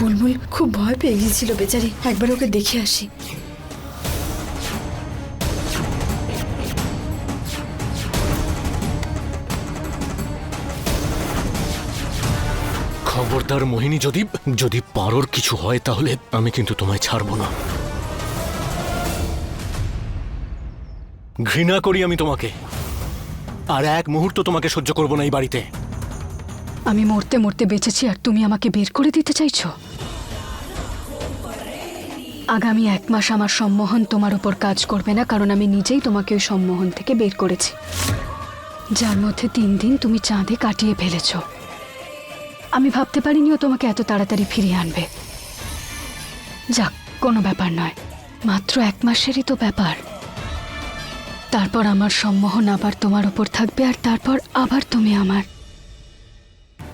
বুলবুল খুব ভয় পেয়ে গিয়েছিল বেচারি। একবার ওকে দেখে আসি। খবরদার মোহিনী যদি যদি পারোর কিছু হয় তাহলে আমি কিন্তু তোমায় ছাড়বো না। ঘৃণা করি আমি তোমাকে। আর এক মুহূর্ত তোমাকে সহ্য করব না এই বাড়িতে। আমি মরতে মরতে বেঁচেছি আর তুমি আমাকে বের করে দিতে চাইছো? আগামী এক মাস আমার সম্মোহন তোমার উপর কাজ করবে না, কারণ আমি নিজেই তোমাকে ওই সম্মোহন থেকে বের করেছি। যার মধ্যে তিন দিন তুমি চাঁদে কাটিয়ে ফেলেছ। আমি ভাবতে পারিনিও তোমাকে এত তাড়াতাড়ি ফিরিয়ে আনবে। যাক, কোনো ব্যাপার নয়। মাত্র এক মাসেরই তো ব্যাপার। তারপর আমার সম্মোহন আবার তোমার উপর থাকবে আর তারপর আবার তুমি আমার।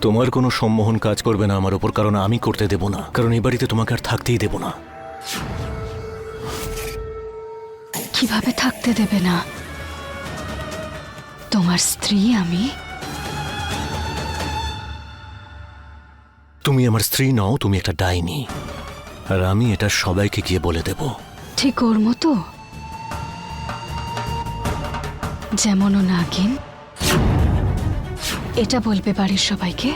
তোমার কোনো সম্মোহন কাজ করবে না আমার ওপর কারণ আমি করতে দেব না। কারণ এই বাড়িতে তোমাকে আর থাকতেই দেব না। কীভাবে থাকতে দেবে না? তোমার স্ত্রী আমি? তুমি আমার স্ত্রী নও তুমি একটা ডাইনি। আর আমি এটা সবাইকে গিয়ে বলে দেব। ঠিক ওর মতো? যেমন ও নাগিন এটা বলবে বাড়ির সবাইকে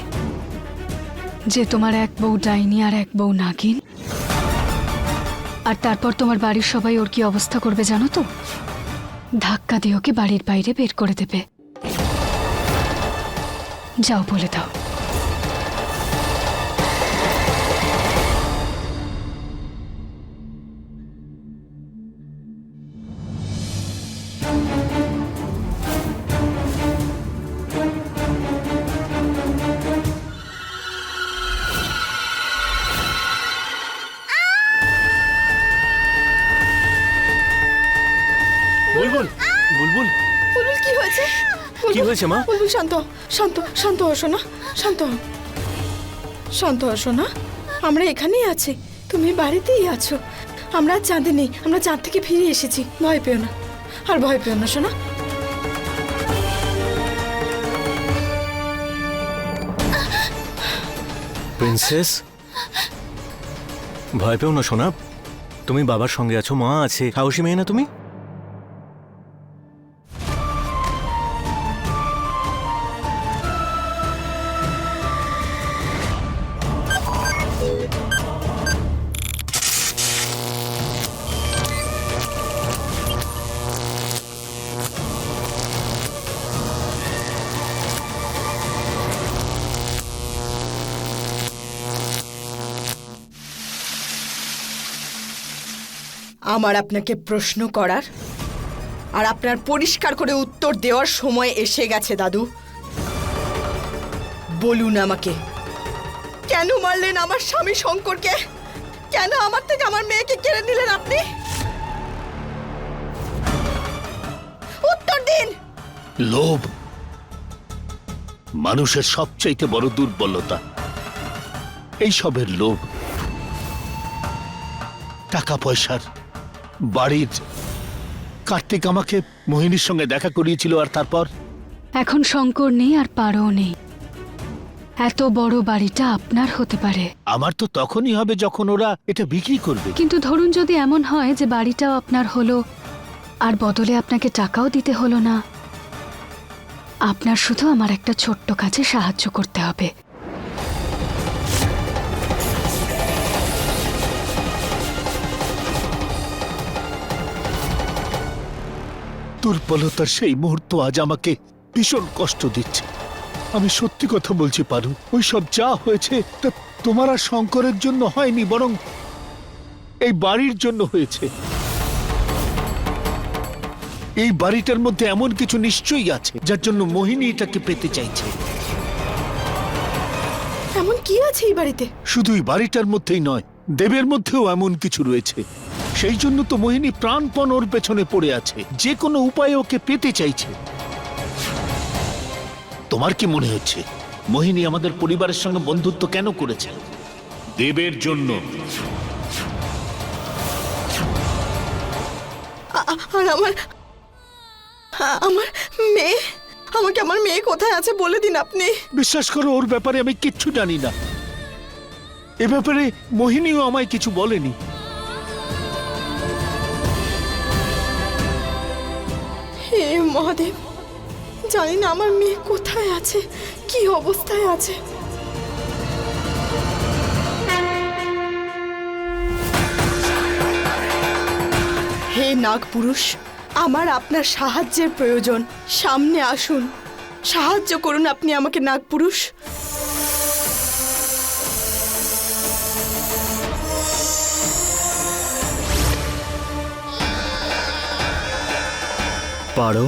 যে তোমার এক বউ ডাইনি আর এক বউ নাগিন। আর তারপর তোমার বাড়ির সবাই ওর কি অবস্থা করবে জানো তো? ধাক্কা দিয়ে ওকে বাড়ির বাইরে বের করে দেবে। যাও বলে দাও। হয়েছে, মা? বুলবুল শান্ত শান্ত শান্ত হসো না শান্ত। শান্ত হসো না আমরা এখানেই আছি তুমি বাড়িতেই আছো আমরা চাঁদে নেই আমরা চাঁদ থেকে ফিরে এসেছি ভয় পেও না আর ভয় পেও না শোনা প্রিন্সেস ভয় পেও না সোনা তুমি বাবার সঙ্গে আছো মা আছে সাহসী মেয়ে না তুমি আমার আপনাকে প্রশ্ন করার আর আপনার পরিষ্কার করে উত্তর দেওয়ার সময় এসে গেছে, দাদু। বলুন আমাকে, কেন মারলেন আমার স্বামী শঙ্করকে? কেন আমার থেকে আমার মেয়েকে কেড়ে নিলেন আপনি? উত্তর দিন। লোভ মানুষের সবচাইতে বড় দুর্বলতা। এইসবের লোভ। টাকা পয়সার বাড়ির কার্তিক আমাকে মোহিনীর সঙ্গে দেখা করিয়েছিল আর তারপর? এখন শঙ্কর নেই আর পারও নেই। এত বড় বাড়িটা আপনার হতে পারে। আমার তো তখনই হবে যখন ওরা এটা বিক্রি করবে। কিন্তু ধরুন যদি এমন হয় যে বাড়িটাও আপনার হলো আর বদলে আপনাকে টাকাও দিতে হলো না। আপনার শুধু আমার একটা ছোট্ট কাজে সাহায্য করতে হবে। দুর্বলতার সেই মুহূর্ত আজ আমাকে ভীষণ কষ্ট দিচ্ছে। আমি সত্যি কথা বলছি পারু ওই সব যা হয়েছে তা তোমার আর শঙ্করের জন্য হয়নি বরং এই বাড়ির জন্য হয়েছে। এই বাড়িটার মধ্যে এমন কিছু নিশ্চয়ই আছে যার জন্য মোহিনী এটাকে পেতে চাইছে। এমন কি আছে এই বাড়িতে? শুধু এই বাড়িটার মধ্যেই নয় দেবের মধ্যেও এমন কিছু রয়েছে। সেই জন্য তো মোহিনী প্রাণপণ ওর পেছনে পড়ে আছে। যে কোনো উপায়ে ওকে পেতে চাইছে। তোমার কি মনে হচ্ছে মোহিনী আমাদের পরিবারের সঙ্গে বন্ধুত্ব কেন করেছে? দেবের জন্য। আ- আ- আর আমার আমার মেয়ে আমাকে আমার মেয়ে কোথায় আছে বলে দিন আপনি। বিশ্বাস করো ওর ব্যাপারে আমি কিচ্ছু জানি না। এ ব্যাপারে মোহিনীও আমায় কিছু বলেনি। হে মহাদেব, জানি না আমার মেয়ে কোথায় আছে, কি অবস্থায় আছে। হে নাগপুরুষ, আমার আপনার সাহায্যের প্রয়োজন। সামনে আসুন। সাহায্য করুন আপনি আমাকে, নাগপুরুষ। পারো?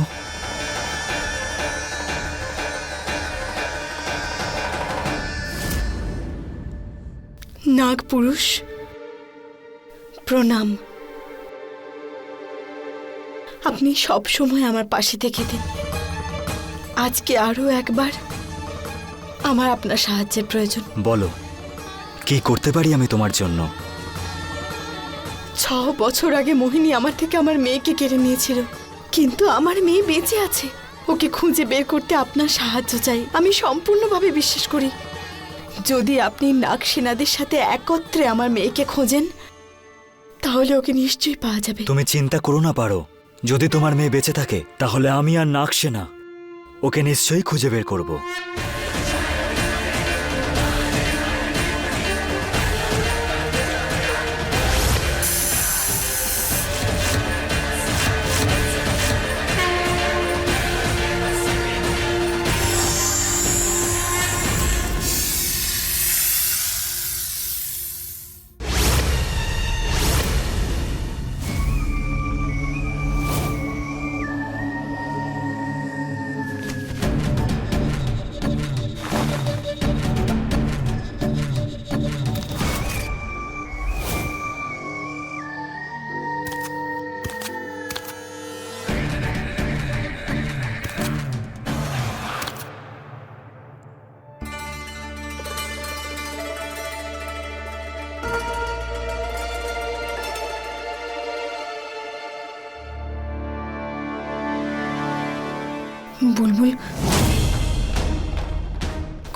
নাগপুরুষ প্রণাম। আপনি সব সময় আমার পাশে থেকে দিন। আজকে আরও একবার আমার আপনার সাহায্যের প্রয়োজন। বলো কি করতে পারি আমি তোমার জন্য? ছ বছর আগে মোহিনী আমার থেকে আমার মেয়েকে কেড়ে নিয়েছিল। কিন্তু আমার মেয়ে বেঁচে আছে। ওকে খুঁজে বের করতে আপনার সাহায্য চাই। আমি সম্পূর্ণভাবে বিশ্বাস করি। যদি আপনি নাগ সেনাদের সাথে একত্রে আমার মেয়েকে খোঁজেন, তাহলে ওকে নিশ্চয়ই পাওয়া যাবে। তুমি চিন্তা করো না, পারো। যদি তোমার মেয়ে বেঁচে থাকে, তাহলে আমি আর নাক সেনা ওকে নিশ্চয়ই খুঁজে বের করব। বুলবুল।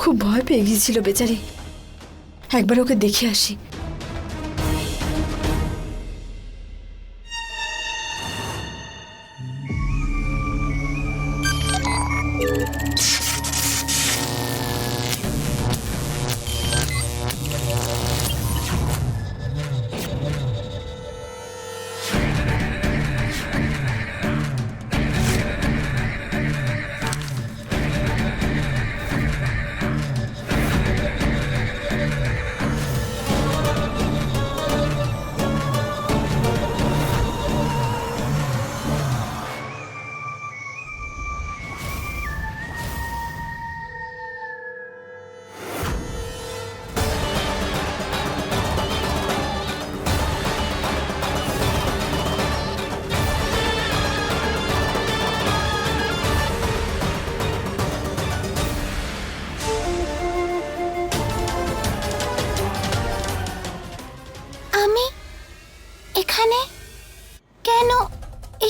খুব ভয় পেয়ে গিয়েছিল বেচারি। একবার ওকে দেখে আসি।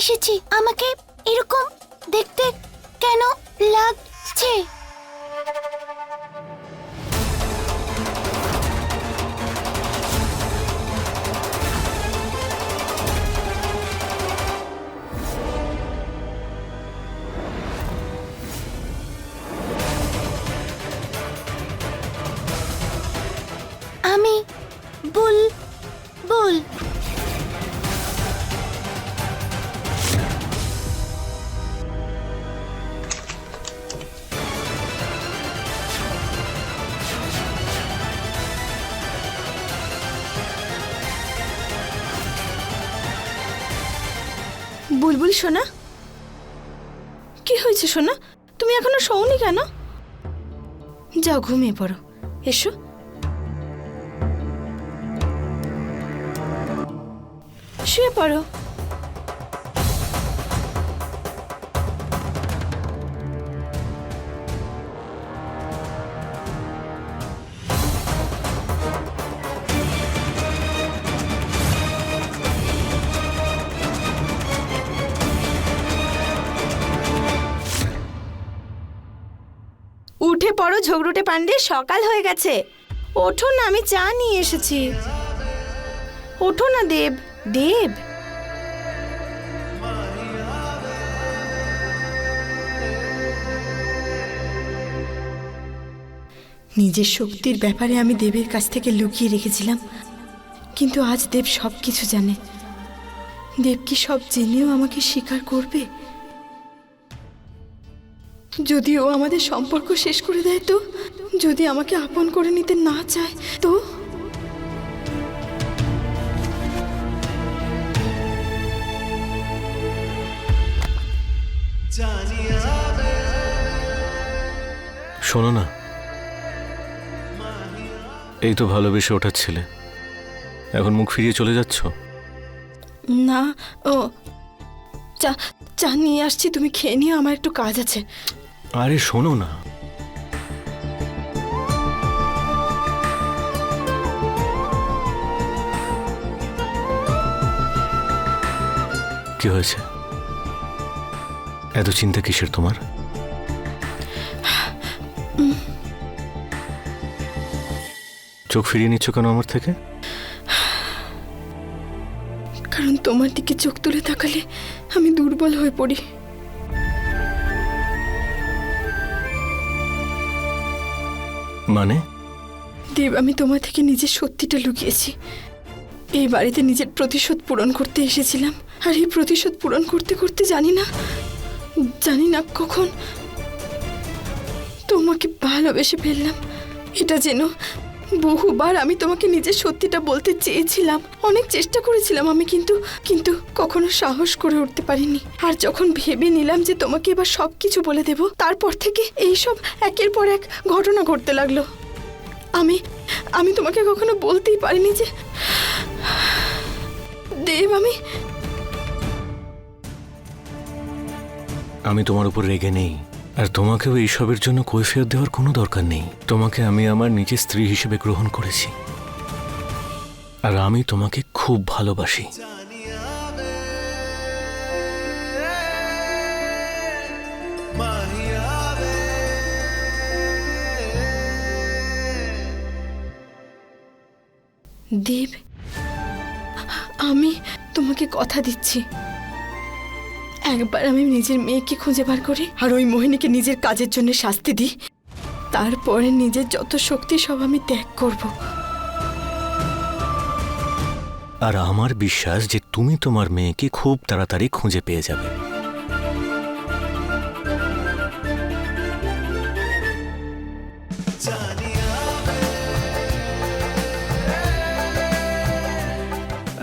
এসেছি। আমাকে এরকম দেখতে কেন লাগছে? সোনা তুমি এখনও শোনি কেন? যাও ঘুমিয়ে পড়ো। এসো। শুয়ে পড়ো। ঝগড়ুটে পান্ডে সকাল হয়ে গেছে। ওঠো না, আমি চা নিয়ে এসেছি। ওঠো না, দেব দেব। নিজের শক্তির ব্যাপারে আমি দেবের কাছ থেকে লুকিয়ে রেখেছিলাম, কিন্তু আজ দেব সব কিছু জানে। দেব কি সব জেনেও আমাকে স্বীকার করবে? যদি ও আমাদের সম্পর্ক শেষ করে দেয় তো যদি আমাকে আপন করে নিতে না চায় তো? শোনো না। এই তো ভালোবেসে ওঠার ছেলে। এখন মুখ ফিরিয়ে চলে যাচ্ছ? না ও। চা চা নিয়ে আসছি তুমি খেয়ে নিও আমার একটু কাজ আছে। আরে শোনো না। কি হয়েছে? এত চিন্তা কিসের তোমার? চোখ ফিরিয়ে নিচ্ছ কেন আমার থেকে? কারণ তোমার দিকে চোখ তুলে তাকালে আমি দুর্বল হয়ে পড়ি। মানে? দেব, আমি তোমার থেকে নিজের সত্যিটা লুকিয়েছি। এই বাড়িতে নিজের প্রতিশোধ পূরণ করতে এসেছিলাম। আর এই প্রতিশোধ পূরণ করতে করতে জানি না জানি না কখন তোমাকে ভালোবেসে ফেললাম। এটা যেন বহুবার আমি তোমাকে নিজের সত্যিটা বলতে চেয়েছিলাম। অনেক চেষ্টা করেছিলাম আমি কিন্তু কিন্তু কখনো সাহস করে উঠতে পারিনি। আর যখন ভেবে নিলাম যে তোমাকে এবার সব কিছু বলে দেব, তারপর থেকে এইসব একের পর এক ঘটনা ঘটতে লাগল। আমি আমি তোমাকে কখনো বলতেই পারিনি যে, দেব আমি। আমি তোমার উপর রেগে নেই। আর তোমাকেও এইসবের জন্য কৈফিয়ত দেওয়ার কোনো দরকার নেই। তোমাকে আমি আমার নিজের স্ত্রী হিসেবে গ্রহণ করেছি। আর আমি তোমাকে খুব ভালোবাসি। দেব, আমি তোমাকে কথা দিচ্ছি। একবার আমি নিজের মেয়েকে খুঁজে বার করি আর ওই মোহিনীকে নিজের কাজের জন্য শাস্তি দিই। তারপরে নিজের যত শক্তি সব আমি ত্যাগ করব। আর আমার বিশ্বাস যে তুমি তোমার মেয়েকে খুব তাড়াতাড়ি খুঁজে পেয়ে যাবে।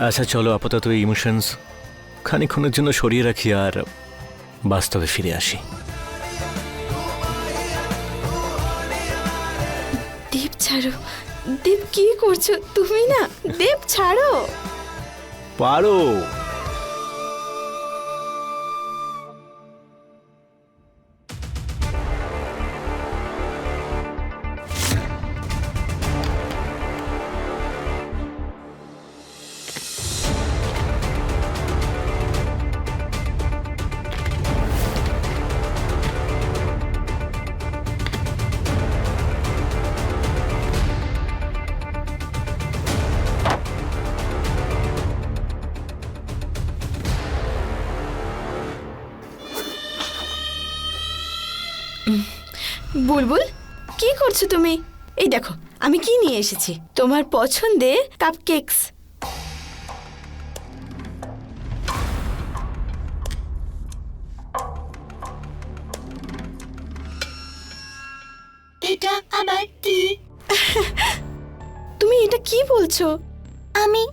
আচ্ছা চলো আপাতত ইমোশনস খানিক্ষণের জন্য সরিয়ে রাখি আর বাস্তবে ফিরে আসি। দীপ ছাড়ো। দেব কি করছ? তুমি না? দেব ছাড়ো। পারো। বুলবুল কি করছ তুমি? এই দেখো আমি কি নিয়ে এসেছি? তোমার পছন্দের কাপ কেকস এটা কি তুমি এটা কি বলছো? আমি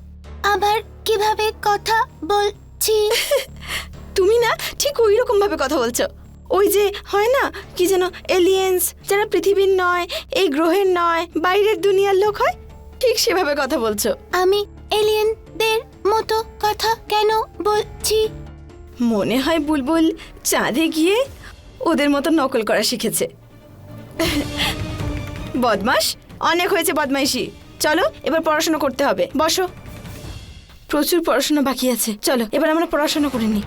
আবার কীভাবে কথা বলছি? তুমি না ঠিক ওই রকম ভাবে কথা বলছো। ওই যে হয় না? কি যেন এলিয়েন্স যারা পৃথিবীর নয় এই গ্রহের নয় বাইরের দুনিয়ার লোক হয়? ঠিক সেভাবে কথা বলছো। আমি এলিয়েনদের মতো কথা কেন বলছি? মনে হয় বুলবুল চাঁদে গিয়ে ওদের মতো নকল করা শিখেছে। বদমাস অনেক হয়েছে বদমাইশি। চলো এবার পড়াশোনা করতে হবে। বসো। প্রচুর পড়াশোনা বাকি আছে। চলো এবার আমরা পড়াশোনা করে নিই।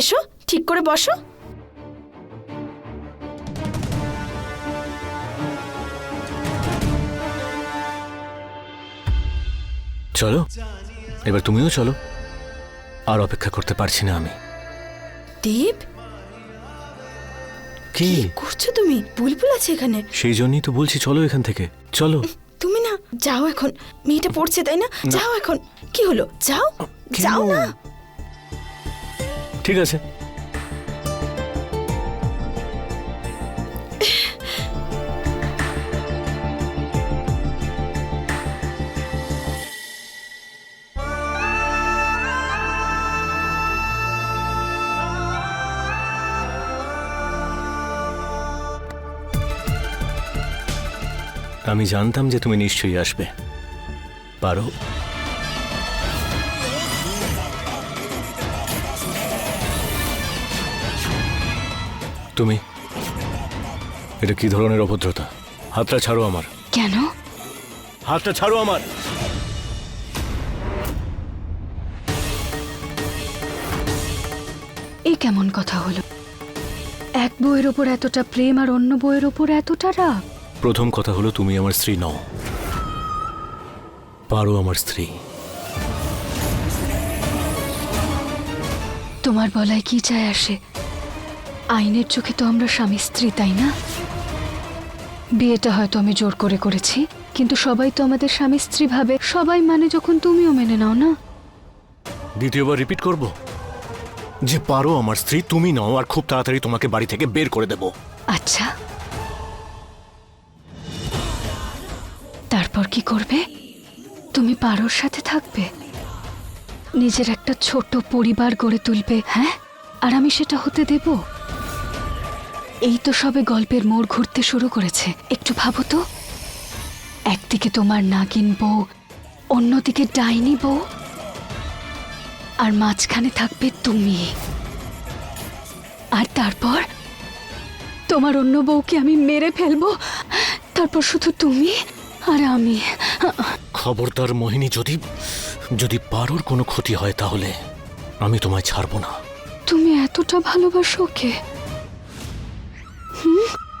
এসো ঠিক করে বসো। চলো এবার তুমিও চলো। আর অপেক্ষা করতে পারছি না আমি। কি? কি করছ তুমি? বুলবুল আছে এখানে। সেই জন্যই তো বলছি চলো এখান থেকে। চলো। তুমি না যাও এখন। মেয়েটা পড়ছে তাই না? যাও এখন। কি হলো? যাও? যাও না। ঠিক আছে। আমি জানতাম যে তুমি নিশ্চয়ই আসবে। পারো? তুমি? এটা কি ধরনের অভদ্রতা? হাতটা ছাড়ো আমার। কেন? হাতটা ছাড়ো আমার। এই কেমন কথা হলো? এক বইয়ের ওপর এতটা প্রেম আর অন্য বইয়ের ওপর এতটা রাগ? প্রথম কথা হলো তুমি আমার স্ত্রী নও। পারো আমার স্ত্রী। তোমার বলায় কি চায় আসে? আইনের চোখে তো আমরা স্বামী স্ত্রী তাই না? বিয়েটা হয়তো আমি জোর করে করেছি কিন্তু সবাই তো আমাদের স্বামী স্ত্রী ভাবে। সবাই মানে যখন তুমিও মেনে নাও না? দ্বিতীয়বার রিপিট করব? যে পারো আমার স্ত্রী তুমি নাও আর খুব তাড়াতাড়ি তোমাকে বাড়ি থেকে বের করে দেব। আচ্ছা। তারপর কি করবে? তুমি পারোর সাথে থাকবে? নিজের একটা ছোট পরিবার গড়ে তুলবে হ্যাঁ? আর আমি সেটা হতে দেব? এই তো সবে গল্পের মোড় ঘুরতে শুরু করেছে। একটু ভাবো তো। একদিকে তোমার নাগিন বউ অন্যদিকে ডাইনি বউ আর মাঝখানে থাকবে তুমি। আর তারপর? তোমার অন্য বউকে আমি মেরে ফেলব। তারপর শুধু তুমি আর আমি। খবরদার মোহিনী যদি যদি পারোর কোনো ক্ষতি হয় তাহলে আমি তোমায় ছাড়বো না। তুমি এতটা ভালোবাসো ওকে? এটা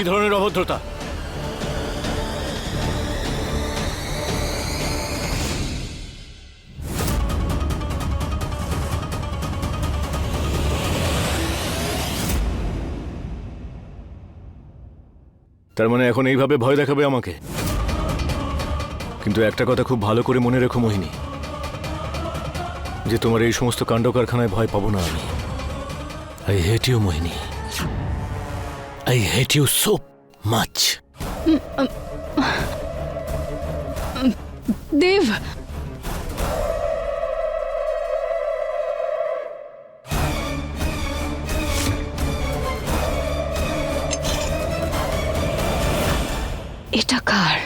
কি ধরনের অভদ্রতা। তার মানে এখন এইভাবে ভয় দেখাবে আমাকে? কিন্তু একটা কথা খুব ভালো করে মনে রেখো মোহিনী। যে তোমার এই সমস্ত কাণ্ড কারখানায় ভয় পাবো না আমি। I hate you, Mohini. I hate you so much Dev. এটা কার?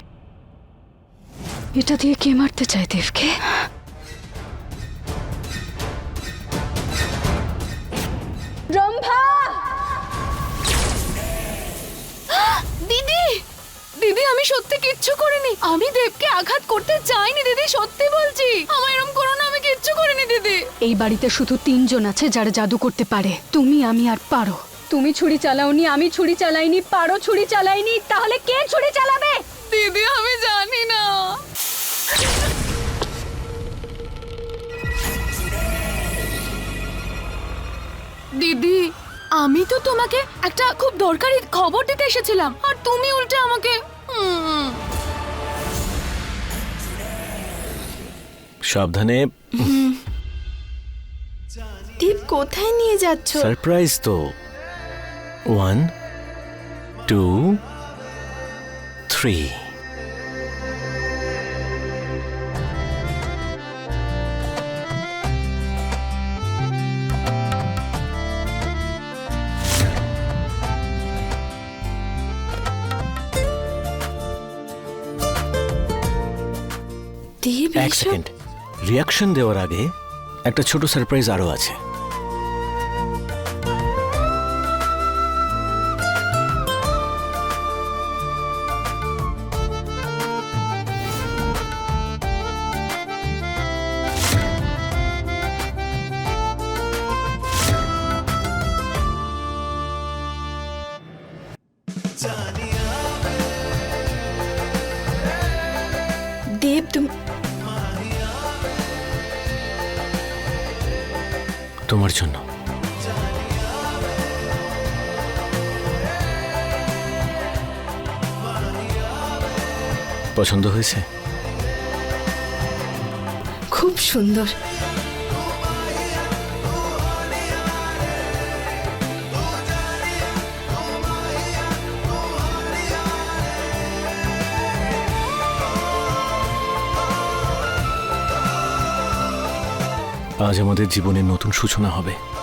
এটা দিয়ে কে মারতে চায় দেবকে? আমি সত্যি কিচ্ছু করিনি। আমি দেবকে আঘাত করতে চাইনি দিদি সত্যি বলছি। আমার এরকম করো না আমি কিচ্ছু করিনি দিদি। এই বাড়িতে শুধু তিনজন আছে যারা জাদু করতে পারে। তুমি আমি আর পারো। তুমি ছুরি চালাওনি আমি ছুরি চালাইনি পারো ছুরি চালাইনি তাহলে কে ছুরি চালাবে? দিদি আমি জানি না। দিদি আমি তো তোমাকে একটা খুব দরকারি খবর দিতে এসেছিলাম আর তুমি উল্টে আমাকে সাবধানে। দীপ কোথায় নিয়ে যাচ্ছ? সারপ্রাইজ তো। One two three. Second reaction দেওয়ার আগে একটা ছোট সারপ্রাইজ আরও আছে। পছন্দ হয়েছে? খুব সুন্দর। আজ আমাদের জীবনের নতুন সূচনা হবে।